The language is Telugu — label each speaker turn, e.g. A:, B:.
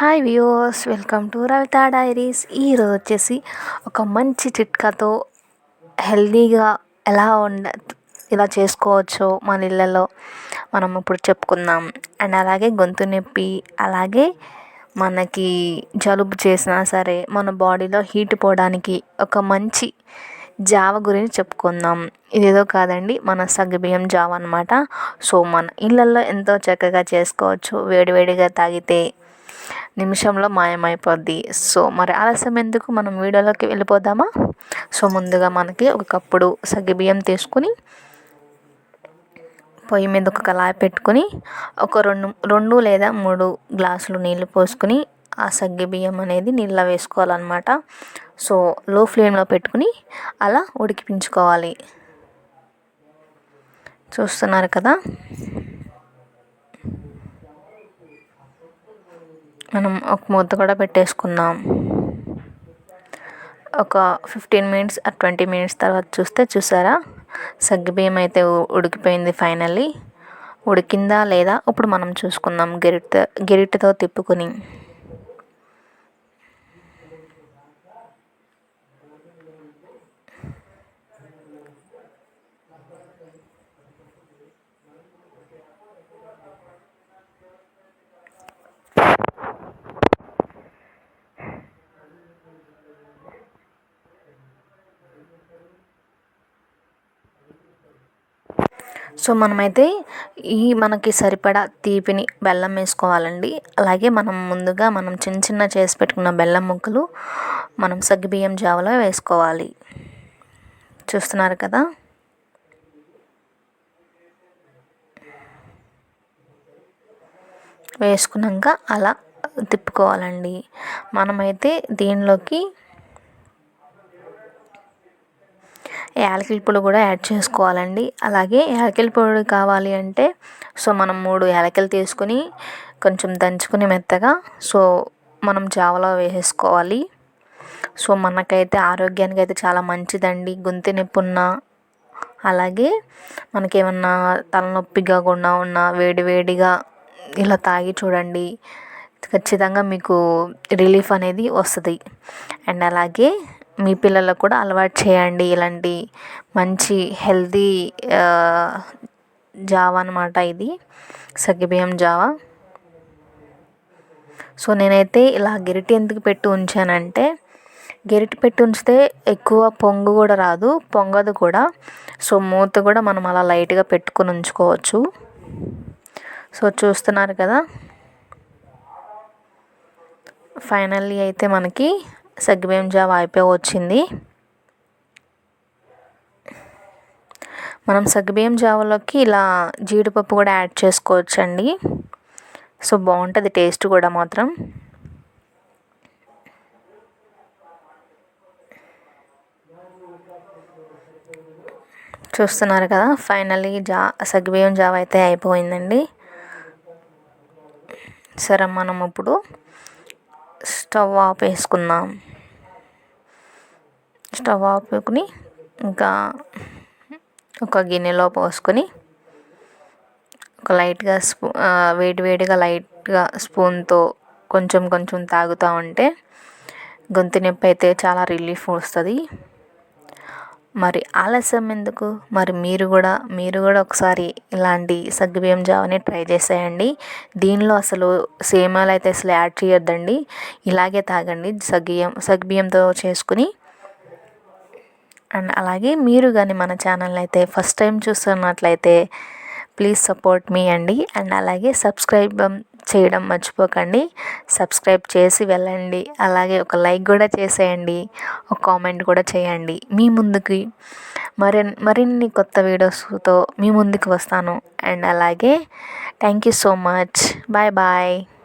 A: Hi viewers welcome to Ravitha diaries. ఈరోజు వచ్చేసి ఒక మంచి చిట్కాతో హెల్దీగా ఎలా ఉండ ఇలా చేసుకోవచ్చో మన ఇళ్ళలో మనం ఇప్పుడు చెప్పుకుందాం. అండ్ అలాగే గొంతు నొప్పి అలాగే మనకి జలుబు చేసినా సరే మన బాడీలో హీట్ పోవడానికి ఒక మంచి జావ గురించి చెప్పుకుందాం. ఇదేదో కాదండి మన సగ్గుబియ్యం జావ అనమాట సో మన ఇళ్ళల్లో ఎంతో చక్కగా చేసుకోవచ్చు. వేడివేడిగా తాగితే నిమిషంలో మాయమైపోద్ది. సో మరి ఆలస్యం ఎందుకు? మనం వీడియోలోకి వెళ్ళిపోదామా? సో ముందుగా మనకి ఒక కప్పుడు సగ్గిబియ్యం తీసుకుని పొయ్యి మీద ఒక కళాయి పెట్టుకుని ఒక రెండు రెండు లేదా మూడు గ్లాసులు నీళ్ళు పోసుకుని ఆ సగ్గుబియ్యం అనేది నీళ్ళ వేసుకోవాలన్నమాట. సో లో ఫ్లేమ్లో పెట్టుకుని అలా ఉడికిపించుకోవాలి. చూస్తున్నారు కదా? మనం ఒక మూత కూడా పెట్టేసుకుందాం. ఒక ఫిఫ్టీన్ మినిట్స్ ఆ ట్వంటీ మినిట్స్ తర్వాత చూస్తే చూసారా? సగ్గుబియ్యం అయితే ఉడికిపోయింది ఫైనల్లీ ఉడికిందా లేదా? ఇప్పుడు మనం చూసుకుందాం. గెరిట గెరిటతో తిప్పుకొని. సో మనమైతే ఈ మనకి సరిపడా తీపిని బెల్లం వేసుకోవాలండి. అలాగే మనం ముందుగా మనం చిన్న చిన్న చేసి పెట్టుకున్న బెల్లం ముక్కలు మనం సగ్గుబియ్యం జావలో వేసుకోవాలి. చూస్తున్నారు కదా? వేసుకున్నాక అలా తిప్పుకోవాలండి. మనమైతే దీనిలోకి యాలకుల పొడి కూడా యాడ్ చేసుకోవాలండి. అలాగే యాలకుల పొడి కావాలి అంటే సో మనం మూడు యాలకులు తీసుకుని కొంచెం దంచుకుని మెత్తగా సో మనం జావలో వేసేసుకోవాలి. సో మనకైతే ఆరోగ్యానికి అయితే చాలా మంచిదండి గొంతు నొప్పి అలాగే మనకేమన్నా తలనొప్పిగా కూడా ఉన్న వేడి వేడిగా ఇలా తాగి చూడండి. ఖచ్చితంగా మీకు రిలీఫ్ అనేది వస్తుంది. అండ్ అలాగే మీ పిల్లలకు కూడా అలవాటు చేయండి. ఇలాంటి మంచి హెల్తీ జావ అనమాట ఇది. సగ్గుబియ్యం జావ. సో నేనైతే ఇలా గెరిటి ఎందుకు పెట్టి ఉంచానంటే గెరిటి పెట్టి ఉంచితే ఎక్కువ పొంగు కూడా రాదు పొంగదు కూడా. సో మూత కూడా మనం అలా లైట్గా పెట్టుకుని ఉంచుకోవచ్చు. సో చూస్తున్నారు కదా? ఫైనల్లీ అయితే మనకి సగ్గుబియ్యం జావ అయిపోయి వచ్చింది. మనం సగ్గుబియ్యం జావలోకి ఇలా జీడిపప్పు కూడా యాడ్ చేసుకోవచ్చండి. సో బాగుంటుంది టేస్ట్ కూడా మాత్రం. చూస్తున్నారు కదా ఫైనల్లీ జా సగ్గుబియ్యం జావ అయితే అయిపోయిందండి. సరే మనం ఇప్పుడు స్టవ్ ఆఫ్ వేసుకుందాం. స్టవ్ ఆపుకుని ఇంకా ఒక గిన్నెలో పోసుకొని ఒక లైట్గా స్పూ వేడి వేడిగా లైట్గా స్పూన్తో కొంచెం కొంచెం తాగుతూ ఉంటే గొంతు నొప్పి అయితే చాలా రిలీఫ్ వస్తుంది. మరి ఆలస్యం ఎందుకు? మరి మీరు కూడా మీరు కూడా ఒకసారి ఇలాంటి సగ్గుబియ్యం జావని ట్రై చేసేయండి. దీనిలో అసలు సేమాలు అయితే అసలు యాడ్ చేయొద్దండి. ఇలాగే తాగండి సగ్గుబియ్యం సగ్గుబియ్యంతో చేసుకుని. అండ్ అలాగే మీరు కానీ మన ఛానల్ అయితే ఫస్ట్ టైం చూస్తున్నట్లయితే ప్లీజ్ సపోర్ట్ మీ అండి. అండ్ అలాగే సబ్స్క్రైబ్ చేయడం మర్చిపోకండి. సబ్స్క్రైబ్ చేసి వెళ్ళండి. అలాగే ఒక లైక్ కూడా చేసేయండి. ఒక కామెంట్ కూడా చేయండి. మీ ముందుకి మరి మరిన్ని కొత్త వీడియోస్తో మీ ముందుకు వస్తాను. అండ్ అలాగే thank you so much bye bye